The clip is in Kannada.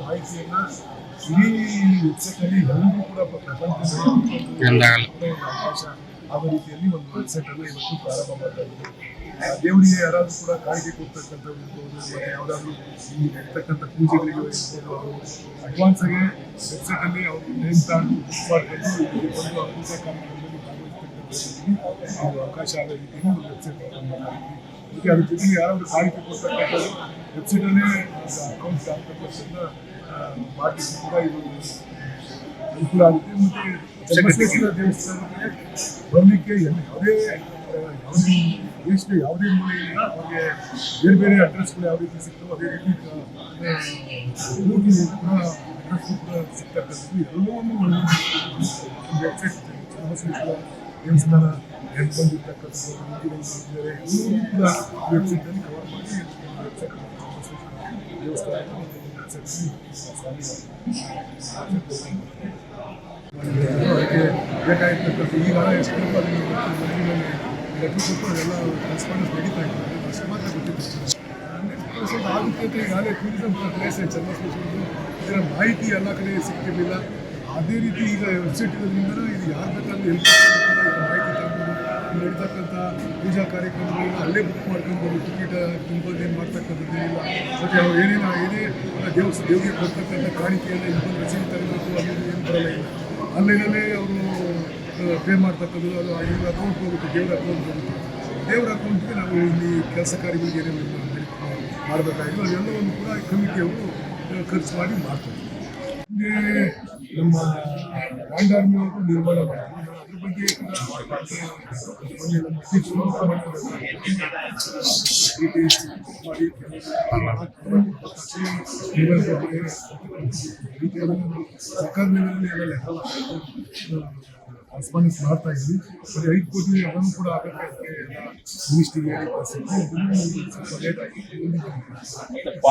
ಮಾಹಿತಿಯನ್ನ ಇಡೀ ವೆಬ್ಸೈಟಲ್ಲಿ ಕೂಡ. ಅವಕಾಶ ಆಗುವ ರೀತಿಯಲ್ಲಿ ಒಂದು ವೆಬ್ಸೈಟ್ ಅನ್ನು ಇವತ್ತು ಪ್ರಾರಂಭ ಮಾಡ್ತಾ ದೇವರಿಗೆ ಯಾರಾದರೂ ಕೂಡ ಕಾಣಿಕೆ ಕೊಡ್ತಕ್ಕಂಥ ಇರ್ಬೋದು ನಡೀತಕ್ಕಂಥ ಪೂಜೆಗಳಿಗೆ ಅಡ್ವಾನ್ಸ್ ಆಗಿ ವೆಬ್ಸೈಟ್ ಅಲ್ಲಿ ಅವರು ನೇಮ್ ಅವಕಾಶ ಆದ ರೀತಿಯಲ್ಲಿ ಮತ್ತೆ ಅದ್ರ ಜೊತೆಗೆ ಯಾರಾದರೂ ಸಾಹಿತ್ಯ ಕೊಡ್ತಕ್ಕಂಥದ್ದು ವೆಬ್ಸೈಟಲ್ಲೇ ಅಕೌಂಟ್ ಆಗ್ತಕ್ಕಂಥ ಮಾಡಲಿಕ್ಕೆ ಕೂಡ ಇದು ಅನುಕೂಲ ಆಗುತ್ತೆ. ಮತ್ತು ಚನ್ನಬಸವೇಶ್ವರ ದೇವಸ್ಥಾನಕ್ಕೆ ಬರಲಿಕ್ಕೆ ಯಾವುದೇ ಯಾವುದೇ ದೇಶದ ಯಾವುದೇ ಮೂಲೆಯಿಂದ ಅವ್ರಿಗೆ ಬೇರೆ ಬೇರೆ ಅಡ್ರೆಸ್ಗಳು ಯಾವ ರೀತಿ ಸಿಗ್ತವೋ ಅದೇ ರೀತಿ ಕೂಡ ಅಡ್ರೆಸ್ ಕೂಡ ಸಿಗ್ತಕ್ಕಂಥದ್ದು ವೆಬ್ಸೈಟ್ ಚನ್ನಬಸವೇಶ್ವರ ದೇವಸ್ಥಾನ ಅದಕ್ಕೆ ಬೇಕಾಗಿರ್ತಕ್ಕಂಥ ಈಗ ಎಷ್ಟು ಅದೆಲ್ಲ ರೆಸ್ಪಾನ್ಸ್ ನಡೀತಾ ಇದ್ದಾರೆ ಅಷ್ಟು ಮಾತ್ರ ಹಂಡ್ರೆಡ್ ಪರ್ಸೆಂಟ್ ಆಗುತ್ತೆ ಅಂತ ಈಗಾಗಲೇ ಟೂರಿಸಂ ಇದರ ಮಾಹಿತಿ ಎಲ್ಲ ಕಡೆ ಸಿಕ್ಕಿರಲಿಲ್ಲ ಅದೇ ರೀತಿ ಈಗ ವೆಬ್ಸೈಟ್ ಇರೋದ್ರಿಂದ ಇದು ಯಾರು ಬೇಕಾದ್ರೂ ಎಲ್ಲಿ ಮಾಹಿತಿ ನಡೀತಕ್ಕಂಥ ಪೂಜಾ ಕಾರ್ಯಕ್ರಮಗಳನ್ನ ಅಲ್ಲೇ ಬುಕ್ ಮಾಡ್ಕೊಂಡು ಟಿಕೆಟ್ ತುಂಬೋದು ಏನು ಮಾಡ್ತಕ್ಕಂಥದ್ದು ಇಲ್ಲ. ಮತ್ತು ಅವ್ರು ಏನೇನು, ಏನೇ ದೇವಸ್, ದೇವರಿಗೆ ಕೊಡ್ತಕ್ಕಂಥ ಕಾಣಿಕೆಯನ್ನು ಬಂದು ರಸೀದಿ ತರಬೇಕು ಅಲ್ಲಿ ಏನು ಬರಲ್ಲ ಇಲ್ಲ ಆನ್ಲೈನಲ್ಲೇ ಅವರು ಪೇ ಮಾಡ್ತಕ್ಕಂಥದ್ದು ಅದು ಇವ್ರ ಅಕೌಂಟ್ ಹೋಗುತ್ತೆ, ದೇವ್ರ ಅಕೌಂಟ್ ಹೋಗುತ್ತೆ. ದೇವ್ರ ಅಕೌಂಟ್ಗೆ ನಾವು ಇಲ್ಲಿ ಕೆಲಸ ಕಾರ್ಯಗಳಿಗೆ ಏನೇನು ಮಾಡಬೇಕಾಗಿಲ್ಲ ಅದೆಲ್ಲವನ್ನು ಕೂಡ ಕಮಿಟಿಯವರು ಖರ್ಚು ಮಾಡಿ ಮಾಡ್ತಾರೆ ಹಿಂದೆ ನಮ್ಮ ಅವರು ನಿರ್ಮಾಣ ಮಾಡಿದ್ರು ಅದ್ರ ಬಗ್ಗೆ ಕೂಡ ಮೊನ್ನೆ ನಮ್ಮ ಅಧ್ಯಕ್ಷರು ಡೀಟೇಲ್ಸ್ ಮಾಡಿ ಸರ್ಕಾರ ಲೆವೆಲಲ್ಲಿ ಎಲ್ಲ ಲೆಕ್ಕ ರೆಸ್ಪಾನ್ಸ್ ಮಾಡ್ತಾ ಇದ್ವಿ ಬರೀ ಐದು ಕೋಟಿ ಅದನ್ನು ಕೂಡ ಆಗಕ್ಕೆ ಮಿನಿಸ್ಟ್ರಿಗೆ ಸ್ವಲ್ಪ ಲೇಟ್ ಆಗಿ